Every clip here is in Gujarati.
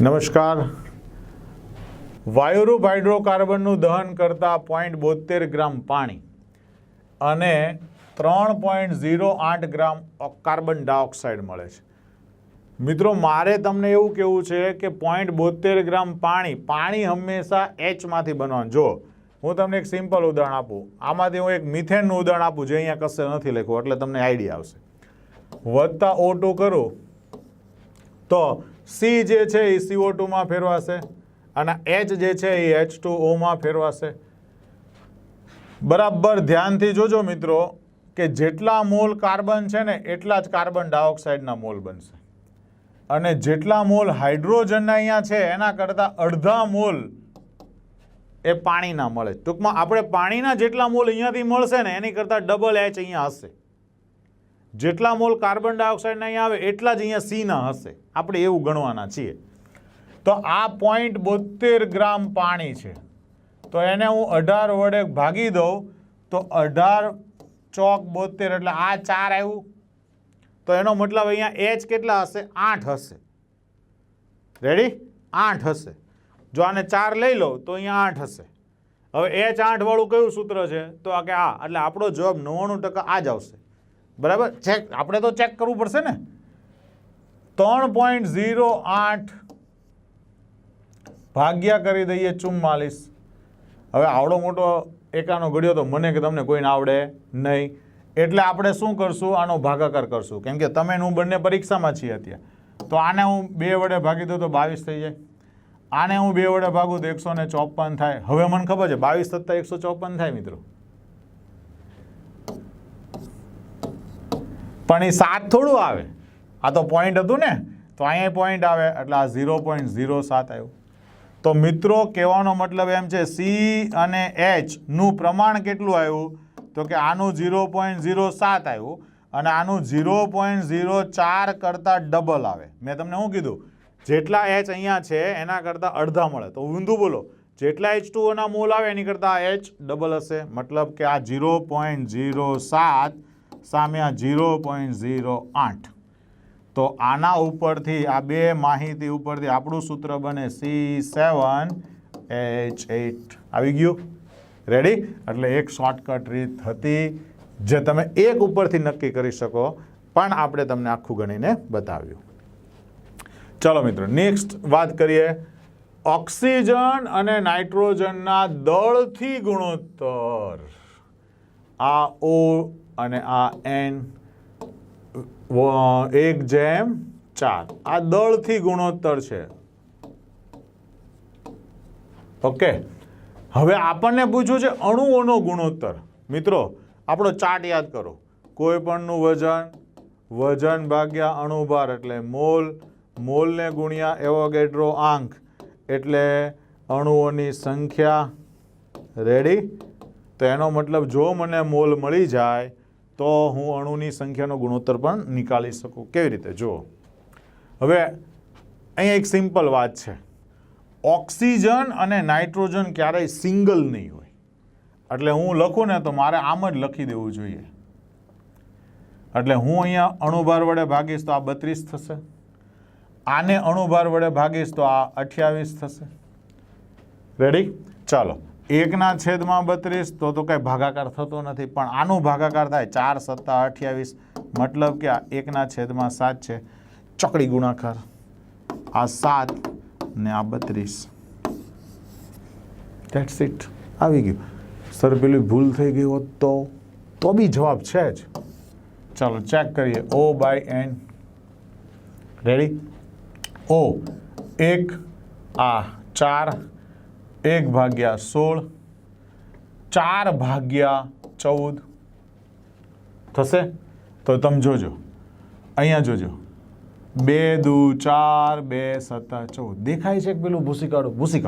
નમસ્કાર. વાયુરૂપ હાઇડ્રોકાર્બનનું દહન કરતા પોઈન્ટ બોતેર ગ્રામ પાણી અને ત્રણ પોઈન્ટ ઝીરો આઠ ગ્રામ કાર્બન ડાયોક્સાઇડ મળે છે. મિત્રો, મારે તમને એવું કહેવું છે કે પોઈન્ટ બોતેર ગ્રામ પાણી પાણી હંમેશા એચમાંથી બનવાનું. જો, હું તમને એક સિમ્પલ ઉદાહરણ આપું. આમાંથી હું એક મિથેનનું ઉદાહરણ આપું, જે અહીંયા કશે નથી લખ્યું, એટલે તમને આઈડિયા આવશે. વધતા ઓટો કરો તો સી જે છે એ સીઓ ટુમાં ફેરવાશે અને એચ જે છે એ એચ ટુ ઓમાં ફેરવાશે. બરાબર ધ્યાનથી જોજો મિત્રો કે જેટલા મોલ કાર્બન છે ને એટલા જ કાર્બન ડાયોક્સાઇડના મોલ બનશે. અને જેટલા મોલ હાઇડ્રોજનના અહીંયા છે, એના કરતાં અડધા મોલ એ પાણીના મળે. ટૂંકમાં આપણે પાણીના જેટલા મોલ અહીંયાથી મળશે ને, એની કરતાં ડબલ એચ અહીંયા હશે. જેટલા મોલ કાર્બન ડાયોક્સાઇડના અહીંયા આવે, એટલા જ અહીંયા સીના હશે. આપણે એવું ગણવાના છીએ. તો આ પોઈન્ટ બોતેર ગ્રામ પાણી છે. તો એને હું અઢાર વડે ભાગી દઉં, તો અઢાર ચોક બોતેર એટલે આ ચાર આવ્યું. તો એનો મતલબ અહીંયા એચ કેટલા હશે? આઠ હશે. રેડી આઠ હશે. જો આને ચાર લઈ લો તો અહીંયા આઠ હશે. હવે એચ આઠવાળું કયું સૂત્ર છે? તો આ કે આ. એટલે આપણો જવાબ નવ્વાણું ટકા આ જ આવશે. બરાબર? ચેક આપણે તો ચેક કરવું પડશે ને? ત્રણ પોઈન્ટ ઝીરો આઠ ભાગ્યા કરી દઈએ ચુમ્માલીસ. હવે આવડો મોટો એકાનો ઘડ્યો તો મને કે તમને કોઈને આવડે નહીં. એટલે આપણે શું કરશું? આનો ભાગાકાર કરશું. કેમ કે તમે હું બંને પરીક્ષામાં છીએ અત્યારે. તો આને હું બે વડે ભાગી દઉં તો બાવીસ થઈ જાય. આને હું બે વડે ભાગું તો એકસો ને ચોપન થાય. હવે મને ખબર છે, બાવીસ સત્તા એકસો ચોપન થાય મિત્રો. પણ એ સાત થોડું આવે. આ તો પોઈન્ટ હતું ને? તો અહીંયા પોઈન્ટ આવે. એટલે આ ઝીરો પોઈન્ટ ઝીરો સાત આવ્યું. તો મિત્રો, કહેવાનો મતલબ એમ છે સી અને એચનું પ્રમાણ કેટલું આવ્યું? તો કે આનું ઝીરો પોઈન્ટ ઝીરો સાત આવ્યું અને આનું ઝીરો પોઈન્ટ ઝીરો ચાર કરતાં ડબલ આવે. મેં તમને શું કીધું? જેટલા એચ અહીંયા છે, એના કરતાં અડધા મળે. તો ઊંધું બોલો. જેટલા એચ ટુઓના મોલ આવે, એની કરતાં એચ ડબલ હશે. મતલબ કે આ ઝીરો પોઈન્ટ ઝીરો સાત સામે આ ઝીરો પોઈન્ટ ઝીરો આઠ. તો આના ઉપરથી, આ બે માહિતી ઉપરથી આપણું સૂત્ર બને સી સેવન એચ એટ આવી ગયું? રેડી એટલે એક શોર્ટકટ રીત હતી, જે તમે એક ઉપરથી નક્કી કરી શકો, પણ આપણે તમને આખું ગણીને બતાવ્યું. ચલો મિત્રો નેક્સ્ટ વાત કરીએ. ઓક્સિજન અને નાઇટ્રોજનના દળથી ગુણોત્તર. આ ઓ અને આ એન એક જેમ ચાર. આ દળથી ગુણોત્તર છે. ઓકે. હવે આપણને પૂછ્યું છે અણુઓનો ગુણોત્તર. મિત્રો, આપણો ચાર્ટ યાદ કરો. કોઈ પણનું વજન વજન ભાગ્યા અણુભાર એટલે મોલ. મોલને ગુણ્યા એવોગેડ્રો આંક એટલે અણુઓની સંખ્યા. રેડી તો એનો મતલબ જો મને મોલ મળી જાય તો હું અણુની સંખ્યાનો ગુણોત્તર પણ નીકાળી શકું. કેવી રીતે? જુઓ. હવે અહીંયા એક સિમ્પલ વાત છે. ઓક્સિજન અને નાઇટ્રોજન ક્યારેય સિંગલ નહીં હોય. એટલે હું લખું ને તો મારે આમ જ લખી દેવું જોઈએ. એટલે હું અહીંયા અણુભાર વડે ભાગીશ તો આ બત્રીસ થશે. આને અણુભાર વડે ભાગીશ તો આ અઠ્યાવીસ થશે. રેડી ચાલો. એકના છેદમાં બત્રીસ, તો તો કંઈ ભાગાકાર થતો નથી. પણ આનું ભાગાકાર થાય ચાર, સત્તા, અઠ્યાવીસ. મતલબ કે આ એકના છેદમાં સાત છે. ચકડી ગુણાકાર. આ સાત ને આ બત્રીસ. ધેટ્સ ઇટ આવી ગયું. સર, પેલી ભૂલ થઈ ગઈ હોત તો? તો બી જવાબ છે જ. ચાલો ચેક કરીએ. ઓ બાય એન રેડી ઓ એક, આ, ચાર એક ભાગ્યા સોળ, ચાર ભાગ્યા ચૌદ. થશે? તો તમે જોજો. અહીંયા જોજો. બે દુ ચાર, બે સત્તા ચૌદ. દેખાય છે પેલું? ભૂસી કાઢો ભૂસી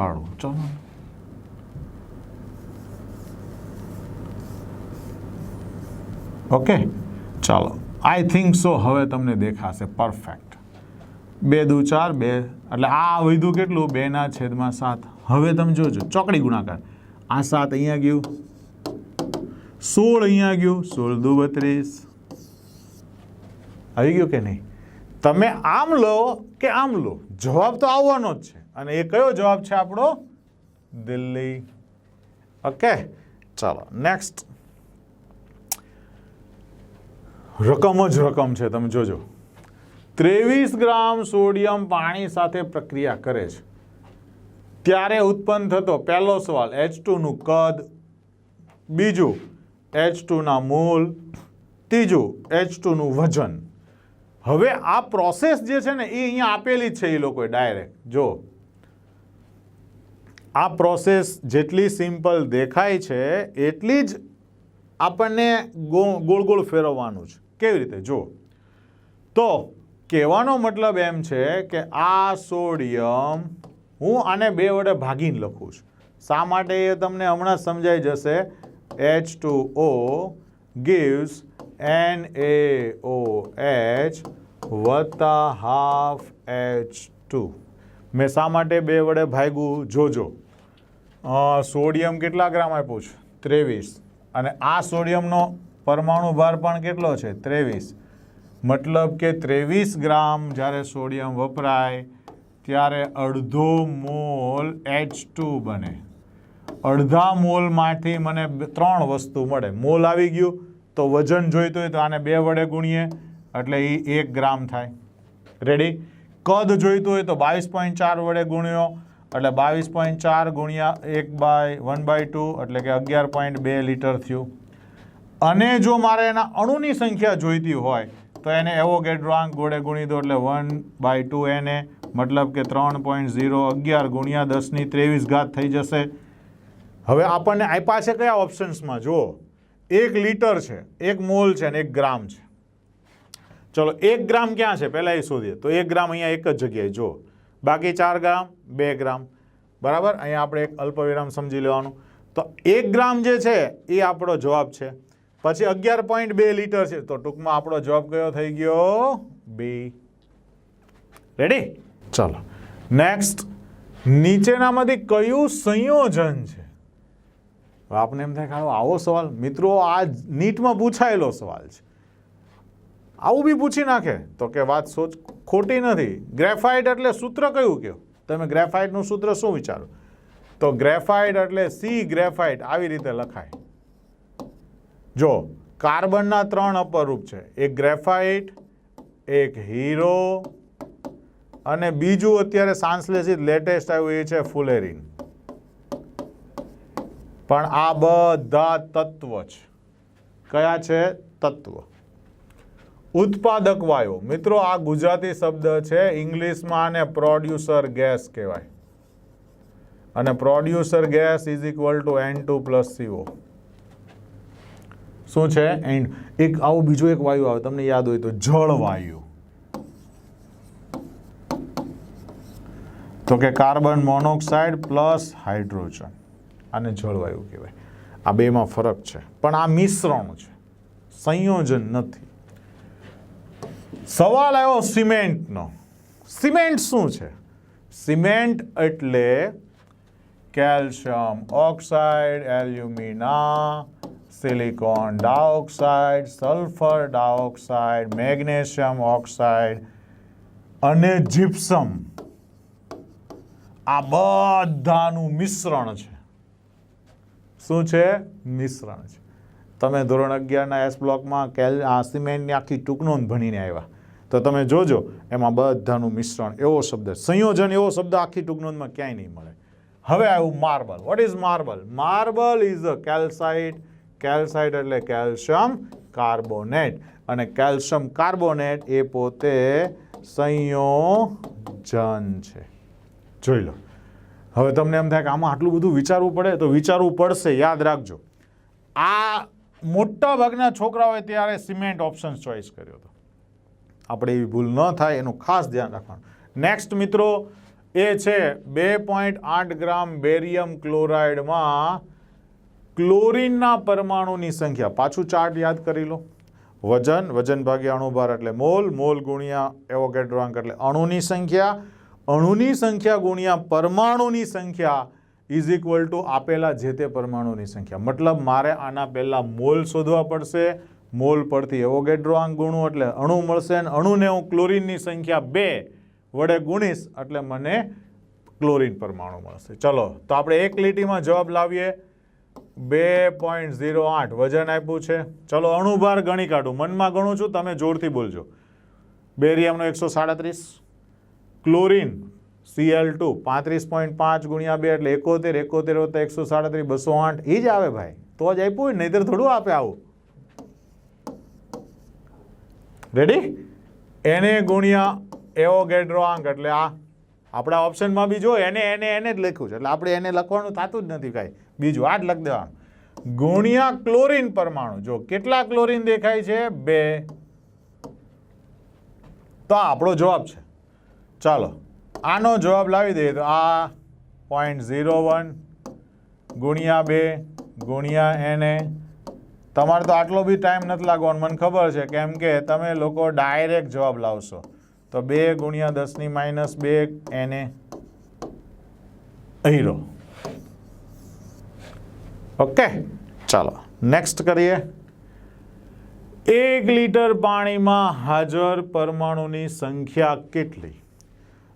ઓકે. ચાલો. આઈ થિંક સો હવે તમને દેખાશે. પરફેક્ટ બે દુ ચાર, બે એટલે આ વધ્યું કેટલું? બેના છેદમાં સાત. હવે તમે જોજો, ચોકડી ગુણાકાર. આ સાત અહીંયા ગયું. સોળ અહીંયા ગયું. સોળ દુ બત્રીસ. આવી ગયું કે નહીં? તમે આમ લો કે આમ લો? જવાબ તો આવવાનો જ છે. અને એ કયો જવાબ છે આપણો? દિલ્હી. ઓકે, ચાલો, નેક્સ્ટ. રકમ જ રકમ છે, તમે જોજો. ત્રેવીસ ગ્રામ સોડિયમ પાણી સાથે પ્રક્રિયા કરે છે. ત્યારે ઉત્પન્ન થતો પહેલો સવાલ એચ ટુનું કદ. બીજું એચ ટુના મૂલ ત્રીજું એચ ટુનું વજન. હવે આ પ્રોસેસ જે છે ને, એ અહીંયા આપેલી છે એ લોકોએ ડાયરેક્ટ જો, આ પ્રોસેસ જેટલી સિમ્પલ દેખાય છે, એટલી જ આપણને ગોળ ગોળ ફેરવવાનું છે. કેવી રીતે? જો, તો કહેવાનો મતલબ એમ છે કે આ સોડિયમ હું આને બે વડે ભાગીને લખું છું. શા માટે એ તમને હમણાં સમજાઈ જશે? H two O gives N A O H વત્તા હાફ એચ ટુ મેં શા માટે બે વડે ભાગ્યું? જોજો. સોડિયમ કેટલા ગ્રામ આપ્યું છે? ત્રેવીસ. અને આ સોડિયમનો પરમાણુ ભાર પણ કેટલો છે? ત્રેવીસ. મતલબ કે ત્રેવીસ ગ્રામ જ્યારે સોડિયમ વપરાય ત્યારે અડધો મોલ એચ ટુ બને. અડધા મોલમાંથી મને ત્રણ વસ્તુ મળે. મોલ આવી ગયું તો વજન જોઈતું હોય તો આને બે વડે ગુણીએ, એટલે એ એક ગ્રામ થાય. રેડી કદ જોઈતું હોય તો બાવીસ પોઈન્ટ ચાર વડે ગુણ્યો, એટલે બાવીસ પોઈન્ટ ચાર ગુણ્યા એક બાય વન બાય ટુ, એટલે કે અગિયાર પોઈન્ટ બે લીટર થયું. અને જો મારે એના અણુની સંખ્યા જોઈતી હોય, તો એને એવોગેડ્રોઆંક ગોળે ગુણી દો, એટલે વન બાય ટુ એને મતલબ કે ત્રણ પોઈન્ટ ઝીરો અગિયાર ગુણ્યા દસની ત્રેવીસ ઘાત થઈ જશે. હવે આપણને આપ્યા છે કયા ઓપ્શન્સમાં જુઓ. એક લીટર છે, એક મોલ છે અને એક ગ્રામ છે. ચલો, એક ગ્રામ ક્યાં છે? પહેલાં એ શોધીએ. તો એક ગ્રામ અહીંયા એક જ જગ્યાએ. જુઓ. બાકી ચાર ગ્રામ, બે ગ્રામ. બરાબર? અહીંયા આપણે એક અલ્પવિરામ સમજી લેવાનું. તો એક ગ્રામ જે છે, એ આપણો જવાબ છે. પછી અગિયાર પોઈન્ટ બે લીટર છે. તો ટૂંકમાં આપણો જવાબ કયો થઈ ગયો? બી. રેડી ચાલો. નેક્સ્ટ નીચેનામાંથી કયું સંયોજન છે? આપને એમ થાય કે આવો સવાલ. મિત્રો, આ નીટમાં પૂછાયેલો સવાલ છે. આવું બી પૂછી નાખે. તો કે વાત સોચ ખોટી નથી. ગ્રેફાઇટ એટલે સૂત્ર કયું કયો? તમે ગ્રેફાઇટનું સૂત્ર શું વિચારો? તો ગ્રેફાઇટ એટલે સી ગ્રેફાઇટ આવી રીતે લખાય. જો, કાર્બનના ત્રણ અપરૂપ છે. એક ગ્રેફાઇટ એક હીરો અને બીજું અત્યારે સાંસલેસિત લેટેસ્ટ આવ્યું એ છે ફુલેરિન. પણ આ બધા તત્વ છે કયા છે? તત્વ. ઉત્પાદક વાયુ મિત્રો, આ ગુજરાતી શબ્દ છે, ઇંગ્લિશમાં આને પ્રોડ્યુસર ગેસ કહેવાય. અને producer gas is equal to N two plus CO. શું છે? એન્ડ એક આવું બીજું એક વાયુ આવે, તમને યાદ હોય તો, જળવાયુ. તો કે કાર્બન મોનોક્સાઇડ પ્લસ હાઇડ્રોજન આને જળવાયુ કહેવાય. આ બેમાં ફરક છે. પણ આ મિશ્રણ છે. સંયોજન નથી. સવાલ આવ્યો સિમેન્ટનો. સિમેન્ટ શું છે? સિમેન્ટ એટલે calcium oxide, alumina, silicon dioxide, sulphur dioxide, magnesium oxide અને જીપ્સમ. આ બધાનું મિશ્રણ છે. શું છે? મિશ્રણ છે. તમે ધોરણ અગિયારના એસ બ્લોકમાં કેલ, આ સિમેન્ટની આખી ટૂંકનોંધ ભણીને આવ્યા. તો તમે જોજો, એમાં બધાનું મિશ્રણ, એવો શબ્દ, સંયોજન એવો શબ્દ આખી ટૂંકનોંધમાં ક્યાંય નહીં મળે. હવે આવ્યું marble what is marble marble is a calcite calcite એટલે કેલ્શિયમ કાર્બોનેટ. અને કેલ્શિયમ કાર્બોનેટ એ પોતે સંયોજન છે. જોઈ લો. હવે તમને એમ થાય કે આમાં આટલું બધું વિચારવું પડે તો વિચારવું પડશે, યાદ રાખજો. આ મોટા ભાગના છોકરાઓએ ત્યારે સિમેન્ટ ઓપ્શન ચોઇસ કર્યો હતો. આપણે એવી ભૂલ ન થાય, એનું ખાસ ધ્યાન રાખવાનું. નેક્સ્ટ મિત્રો, એ છે બે પોઈન્ટ આઠ ગ્રામ બેરિયમ ક્લોરાઇડમાં ક્લોરીનના પરમાણુની સંખ્યા. પાછું ચાર્ટ યાદ કરી લો. વજન વજન ભાગ્યા અણુભાર એટલે મોલ મોલ ગુણ્યા એવોગેડ્રોઆંક એટલે અણુની સંખ્યા. અણુની સંખ્યા ગુણ્યા પરમાણુની સંખ્યા ઇઝ ઇક્વલ ટુ આપેલા જે તે પરમાણુની સંખ્યા. મતલબ મારે આના પહેલાં મોલ શોધવા પડશે. મોલ પરથી એવોગેડ્રો આંક ગુણું એટલે અણુ મળશે અને અણુને હું ક્લોરીનની સંખ્યા બે વડે ગુણીશ એટલે મને ક્લોરીન પરમાણુ મળશે. ચલો, તો આપણે એક લીટીમાં જવાબ લાવીએ. બે પોઈન્ટ ઝીરો આઠ વજન આપ્યું છે. ચલો, અણુભાર ગણી કાઢું. મનમાં ગણું છું, તમે જોરથી બોલજો. બેરિયમનો એકસો સાડત્રીસ. ક્લોરીન સીએલ ટુ પાંત્રીસ પોઈન્ટ પાંચ ગુણ્યા બે એટલે એકોતેર એકોતેર તો એકસો સાડત્રીસ, બસો આઠ એ જ આવે ભાઈ. તો જ આપ્યું હોય નહીતર થોડું આપે આવું. રેડી એને ગુણ્યા એવોગેડ્રો આંક, એટલે આ આપણા ઓપ્શનમાં બી જો એને એને એને જ લખ્યું છે. એટલે આપણે એને લખવાનું થતું જ નથી કાંઈ. બીજું આ જ લખી દેવાનું. ગુણ્યા ક્લોરિન પરમાણુ. જો કેટલા ક્લોરીન દેખાય છે? બે. તો આપણો જવાબ છે. ચાલો. આનો જવાબ લાવી દઈએ તો આ પોઈન્ટ ઝીરો વન ગુણ્યા બે ગુણ્યા એને. તમારે તો આટલો બી ટાઈમ નથી લાગવાનો. મને ખબર છે કેમ કે તમે લોકો ડાયરેક્ટ જવાબ લાવશો. તો બે ગુણ્યા દસની માઇનસ બે એને. હીરો ઓકે ચાલો. નેક્સ્ટ કરીએ. એક લીટર પાણીમાં હાજર પરમાણુની સંખ્યા કેટલી?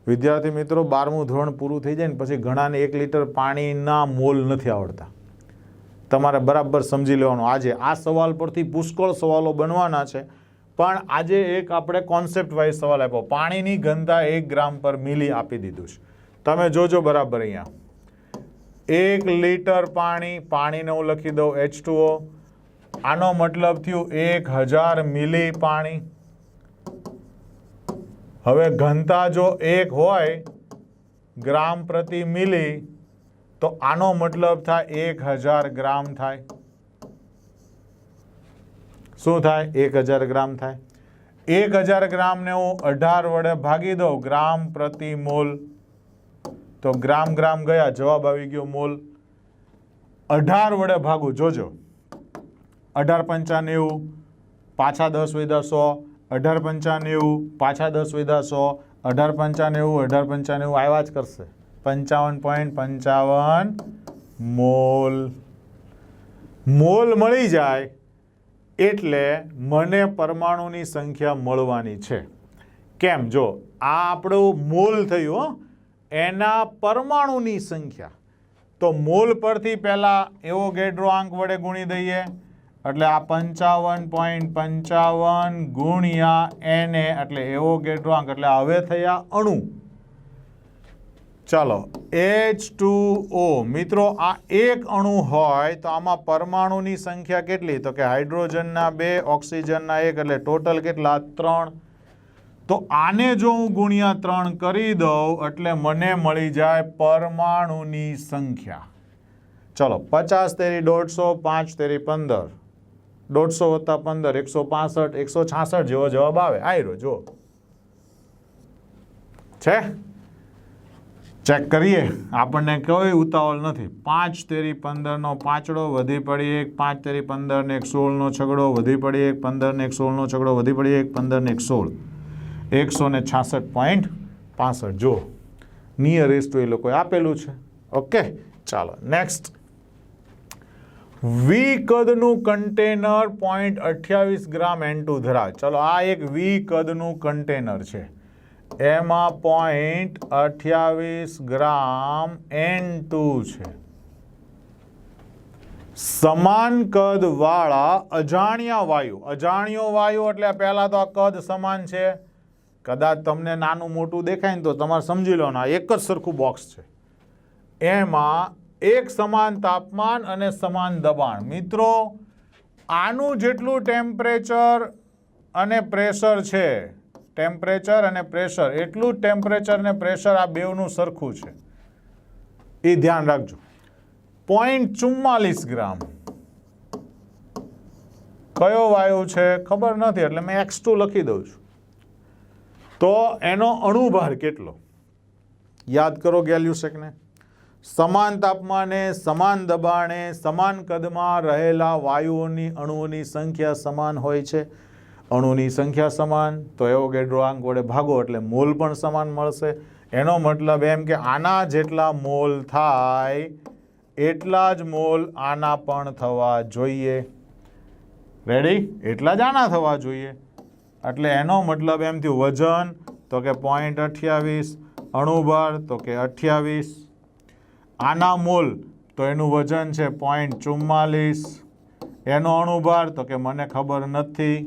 વિદ્યાર્થી મિત્રો, બારમું ધોરણ પૂરું થઈ જાય ને પછી ઘણાને એક લીટર પાણીના મોલ નથી આવડતા. તમારે બરાબર સમજી લેવાનું. આજે આ સવાલ પરથી પુષ્કળ સવાલો બનવાના છે. પણ આજે એક આપણે કોન્સેપ્ટ વાઇઝ સવાલ આપ્યો. પાણીની ઘનતા એક ગ્રામ પર મિલી આપી દીધું છે. તમે જોજો બરાબર અહીંયા. એક લીટર પાણી, પાણીને હું લખી દઉં એચ આનો મતલબ થયું એક હજાર મિલી પાણી. હવે ઘનતા જો એક હોય, ગ્રામ પ્રતિ મિલી, તો આનો મતલબ થાય એક હજાર ગ્રામ થાય. શું થાય? એક હજાર ગ્રામ થાય. એક હજાર ગ્રામને હું અઢાર વડે ભાગી દઉં, ગ્રામ પ્રતિ મોલ. તો ગ્રામ ગ્રામ ગયા? જવાબ આવી ગયો મોલ. અઢાર વડે ભાગું, જોજો. અઢાર પંચા નેવું, પાછા દસ વિધા સો અઢાર પંચાનેવું, પાછા દસ વિધા સો, અઢાર પંચાનેવું અઢાર પંચાનેવું આવ્યા જ કરશે. પંચાવન પોઈન્ટ પંચાવન મોલ. મોલ મળી જાય એટલે મને પરમાણુની સંખ્યા મળવાની છે. કેમ? જો, આ આપણું મોલ થયું એના પરમાણુની સંખ્યા. તો મોલ પરથી પહેલાં એવો ગેડ્રો આંક વડે ગુણી દઈએ. એટલે આ પંચાવન પોઈન્ટ પંચાવન ગુણ્યા એને, એટલે એવો ગેટવાંક એટલે હવે થયા અણુ. ચાલો એચ ટુ ઓ મિત્રો, આ એક અણુ હોય તો આમાં પરમાણુની સંખ્યા કેટલી? તો કે હાઇડ્રોજનના બે, ઓક્સિજનના એક, એટલે ટોટલ કેટલા? ત્રણ. તો આને જો હું ગુણ્યા ત્રણ કરી દઉં, એટલે મને મળી જાય પરમાણુની સંખ્યા. ચલો, પચાસ તેરી દોઢસો, પાંચ તેરી પંદર. દોઢસો વત્તા પંદર, એકસો પાસઠ, એકસો છાસઠ જેવો જવાબ આવે. આયરો જો છે? ચેક કરીએ. આપણને કોઈ ઉતાવળ નથી. પાંચ તેરી પંદરનો પાંચડો વધી પડી એક, પાંચ તેરી પંદરને એક સોળનો છગડો વધી પડી એક, પંદરને એક સોળનો છગડો વધી પડી એક, પંદરને એક સોળ. એકસો ને છાસઠ પોઈન્ટ પાસઠ. જો નિયરેસ્ટ એ લોકોએ આપેલું છે. ઓકે, ચાલો નેક્સ્ટ વી કદનું કન્ટેનર પોઈન્ટ અઠ્યાવીસ ગ્રામ એન ટુ ધરાવે ચલો, આ એક વી કદનું કન્ટેનર છે. એમાં પોઈન્ટ અઠ્યાવીસ ગ્રામ એન ટુ છે. સમાન કદ વાળા અજાણ્યા વાયુ. અજાણ્યો વાયુ એટલે પહેલા તો આ કદ સમાન છે. કદાચ તમને નાનું મોટું દેખાય ને તો તમારે સમજી લો ને એક જ સરખું બોક્સ છે. એમાં એક સમાન તાપમાન અને સમાન દબાણ. મિત્રો, આનું જેટલું ટેમ્પરેચર અને પ્રેશર છે, ટેમ્પરેચર અને પ્રેશર, એટલું જ ટેમ્પરેચર અને પ્રેશર આ બેવનું સરખું છે. એ ધ્યાન રાખજો. પોઈન્ટ ચુમ્માલીસ ગ્રામ. કયો વાયુ છે ખબર નથી, એટલે મેં એક્સ ટુ લખી દઉં છું. તો એનો અણુભાર કેટલો? યાદ કરો ગેલ્યુસેકને. સમાન તાપમાને, સમાન દબાણે, સમાન કદમાં રહેલા વાયુઓની અણુઓની સંખ્યા સમાન હોય છે. અણુની સંખ્યા સમાન, તો એવો ગેડ્રો આંક વડે ભાગો એટલે મોલ પણ સમાન મળશે. એનો મતલબ એમ કે આના જેટલા મોલ થાય, એટલા જ મોલ આના પણ થવા જોઈએ. રેડી એટલા જ આના થવા જોઈએ. એટલે એનો મતલબ એમ થયું વજન, તો કે પોઈન્ટ અઠ્યાવીસ. અણુભાર, તો કે અઠ્યાવીસ. આના મોલ તો એનું વજન છે પોઈન્ટ ચુમ્માલીસ. એનો અણુભાર, તો કે મને ખબર નથી.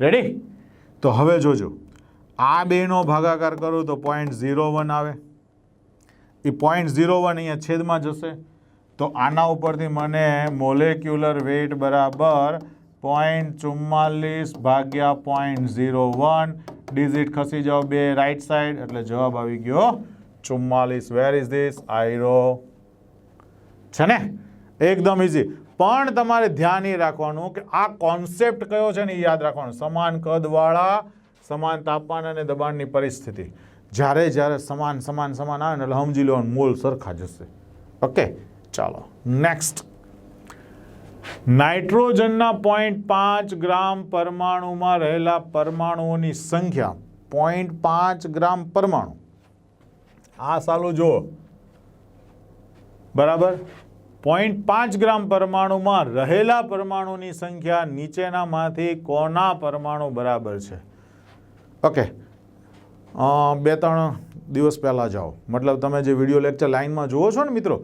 રેડી તો હવે જોજો. આ બેનો ભાગાકાર કરું તો પોઈન્ટ ઝીરો વન આવે. એ પોઈન્ટ ઝીરો વન અહીંયા છેદમાં જશે. તો આના ઉપરથી મને મોલેક્યુલર વેઇટ બરાબર પોઈન્ટ ચુમ્માલીસ ભાગ્યા પોઈન્ટ ઝીરો વન ડિઝિટ ખસી જાઓ બે રાઈટ સાઈડ એટલે જવાબ આવી ગયો ચુમ્માલીસ વેર ઇઝ ધીસ આયરો છે ને? એકદમ ઇઝી પણ તમારે ધ્યાન એ રાખવાનું કે આ કોન્સેપ્ટ કયો છે ને એ યાદ રાખવાનું. સમાન કદવાળા, સમાન તાપમાન અને દબાણની પરિસ્થિતિ. જ્યારે જ્યારે સમાન સમાન સમાન આવે ને એટલે સમજી લેવાનું મોલ સરખા જશે. ઓકે ચાલો. નેક્સ્ટ નાઇટ્રોજનના પોઈન્ટ પાંચ ગ્રામ પરમાણુમાં રહેલા પરમાણુઓની સંખ્યા. પોઈન્ટ પાંચ ગ્રામ પરમાણુ. આ સાલું જુઓ. બરાબર? પોઈન્ટ પાંચ ગ્રામ પરમાણુમાં રહેલા પરમાણુની સંખ્યા નીચેનામાંથી કોના પરમાણુ બરાબર છે? ઓકે બે ત્રણ દિવસ પહેલાં જાઓ. મતલબ તમે જે વીડિયો લેક્ચર લાઇનમાં જુઓ છો ને મિત્રો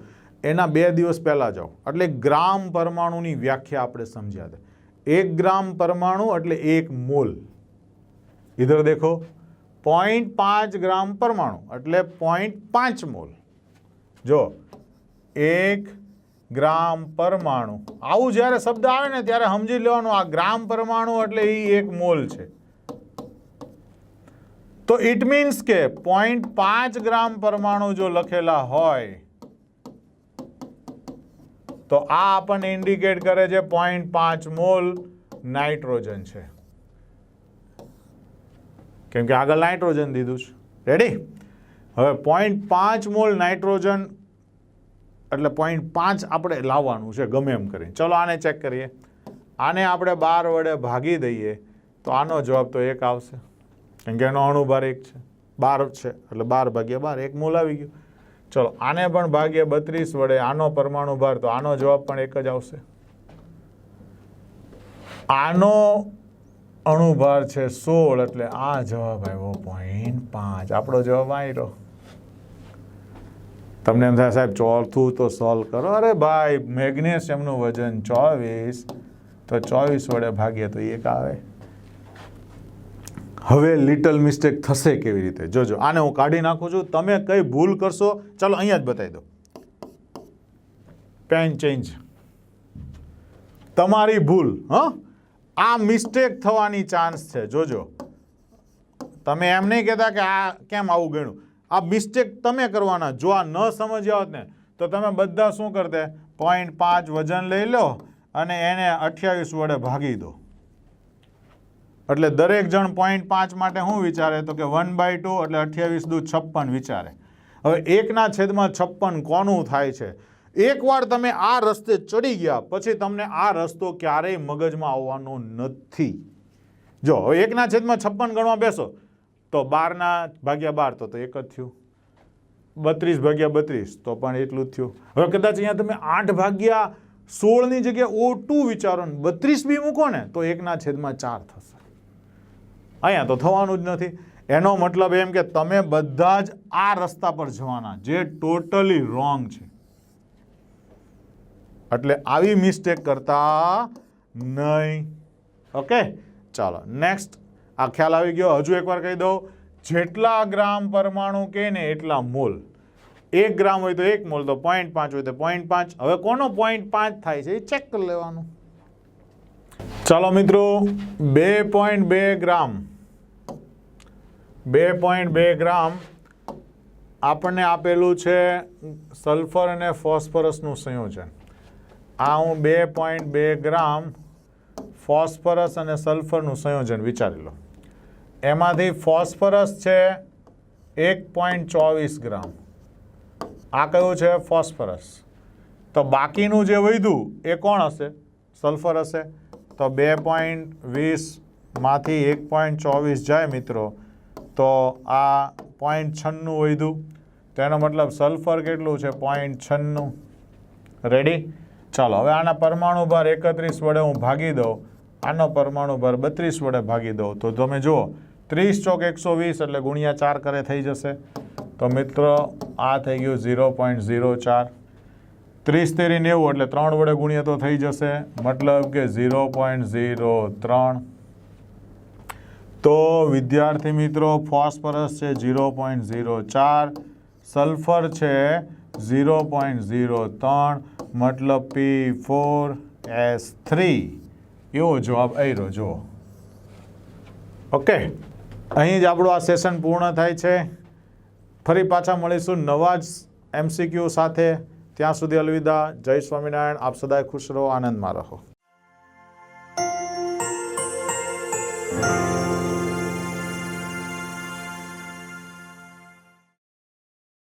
એના બે દિવસ પહેલાં જાઓ. એટલે ગ્રામ પરમાણુની વ્યાખ્યા આપણે સમજ્યા હતા. એક ગ્રામ પરમાણુ એટલે એક મોલ. ઇધર દેખો. પોઈન્ટ પાંચ ગ્રામ પરમાણુ, એટલે પોઈન્ટ પાંચ મોલ જો એક ગ્રામ પરમાણુ, આવું જ્યારે શબ્દ આવે ને ત્યારે સમજી લેવાનું આ ગ્રામ પરમાણુ એટલે એ એક મોલ છે. તો ઇટ મીન્સ કે પોઈન્ટ પાંચ ગ્રામ પરમાણુ જો લખેલા હોય, તો આ આપણને ઇન્ડિકેટ કરે છે પોઈન્ટ પાંચ મોલ નાઇટ્રોજન છે. કેમ કે આગળ નાઇટ્રોજન દીધું છે. રેડી હવે પોઈન્ટ પાંચ મોલ નાઇટ્રોજન, એટલે પોઈન્ટ પાંચ આપણે લાવવાનું છે, ગમે એમ કરીને. ચલો આને ચેક કરીએ. આને આપણે બાર વડે ભાગી દઈએ, તો આનો જવાબ તો એક આવશે. કેમ કે એનો અણુભાર એક છે. બાર છે, એટલે બાર ભાગ્યા બાર, એક મોલ આવી ગયું. ચલો, આને પણ ભાગ્ય બત્રીસ વડે, આનો પરમાણુ ભાર, તો આનો જવાબ પણ એક જ આવશે. આનો અણુભાર છે સોળ એટલે આ જવાબ આવ્યો પોઈન્ટ પાંચ. આપણો જવાબ આવ્યો તમને એમ થાય સાહેબ ચોથું તો સોલ્વ કરો. અરે ભાઈ, મેગ્નેશિયમનું વજન ચોવીસ. તો ચોવીસ વડે ભાગીએ તો એક આવે. હવે લિટલ મિસ્ટેક થશે કેવી રીતે? જોજો, આને હું કાઢી નાખું છું. તમે કઈ ભૂલ કરશો, ચાલો અહીંયા જ બતાવી દો પેન ચેન્જ તમારી ભૂલ, હ? આ મિસ્ટેક થવાની ચાન્સ છે. જોજો. તમે એમ નહીં કહેતા કે આ કેમ આવું ગણ્યું. આ મિસ્ટેક તમે કરવાના. જો આ ન સમજ્યા હોત ને, તો તમે બધા શું કરતે? પોઈન્ટ પાંચ વજન લઈ લો અને એને અઠ્યાવીસ વડે ભાગી દો. એટલે દરેક જણ પોઈન્ટ પાંચ માટે શું વિચારે? તો કે વન બાય ટુ એટલે અઠ્યાવીસ દુ છપ્પન વિચારે. હવે એકના છેદમાં છપ્પન કોનું થાય છે? એકવાર તમે આ રસ્તે ચડી ગયા, પછી તમને આ રસ્તો ક્યારેય મગજમાં આવવાનો નથી. જો એકના છેદમાં છપ્પન ગણવા બેસો. તો બારના ભાગ્યા બાર તો તો એક જ થયું. બત્રીસ ભાગ્યા બત્રીસ તો પણ એટલું જ થયું. હવે કદાચ અહીંયા તમે આઠ ભાગ્યા સોળની જગ્યાએ ઓ ટુ વિચારો ને બત્રીસ બી મૂકો ને, તો એકના છેદમાં ચાર થશે. અહીંયા તો થવાનું જ નથી. એનો મતલબ એમ કે તમે બધા જ આ રસ્તા પર જવાના, જે ટોટલી રોંગ છે. એટલે આવી મિસ્ટેક કરતા નહીં. ઓકે ચાલો નેક્સ્ટ આ ખ્યાલ આવી ગયો. હજુ એકવાર કહી દઉં. જેટલા ગ્રામ પરમાણુ કે ને એટલા મોલ. એક ગ્રામ હોય તો એક મોલ, તો પોઈન્ટ પાંચ હોય તો પોઈન્ટ પાંચ. હવે કોનો પોઈન્ટ પાંચ થાય છે એ ચેક કરી લેવાનું. ચાલો મિત્રો, બે પોઈન્ટ બે ગ્રામ. બે પોઈન્ટ બે ગ્રામ આપણને આપેલું છે સલ્ફર અને ફોસ્ફરસનું સંયોજન. આ હું બે પોઈન્ટ બે ગ્રામ ફોસ્ફરસ અને સલ્ફરનું સંયોજન વિચારી લો એમાંથી ફોસ્ફરસ છે એક પોઈન્ટ ચોવીસ ગ્રામ. આ કયું છે? ફોસ્ફરસ. તો બાકીનું જે વધ્યું, એ કોણ હશે? સલ્ફર હશે. તો બે પોઈન્ટ વીસમાંથી એક પોઈન્ટ ચોવીસ જાય મિત્રો. તો આ પોઈન્ટ છન્નું વધ્યું. તેનો મતલબ સલ્ફર કેટલું છે? પોઈન્ટ છન્નું. રેડી ચાલો, હવે આના પરમાણુ ભાર એકત્રીસ વડે હું ભાગી દઉં. આનો પરમાણુ ભાર બત્રીસ વડે ભાગી દઉં. તો તમે જુઓ, ત્રીસ ચોક એકસો વીસ એટલે ગુણ્યા ચાર કરે થઈ જશે. તો મિત્રો, આ થઈ ગયું ઝીરો પોઈન્ટ ઝીરો ચાર. ત્રીસ તેરી નેવું એટલે ત્રણ વડે ગુણ્યા તો થઈ જશે. મતલબ કે ઝીરો પોઈન્ટ ઝીરો ત્રણ. તો વિદ્યાર્થી મિત્રો, ફોસ્ફરસ છે ઝીરો પોઈન્ટ ઝીરો ચાર. સલ્ફર છે ઝીરો પોઈન્ટ ઝીરો ત્રણ. મતલબ પી ફોર એસ થ્રી એવો જવાબ આવ્યો જુઓ. ઓકે અહીં જ આપણું આ સેશન પૂર્ણ થાય છે. ફરી પાછા મળીશું નવા જ એમસીક્યુ સાથે. ત્યાં સુધી અલવિદા, જય સ્વામિનારાયણ. આપ સદાય ખુશ રહો, આનંદમાં રહો.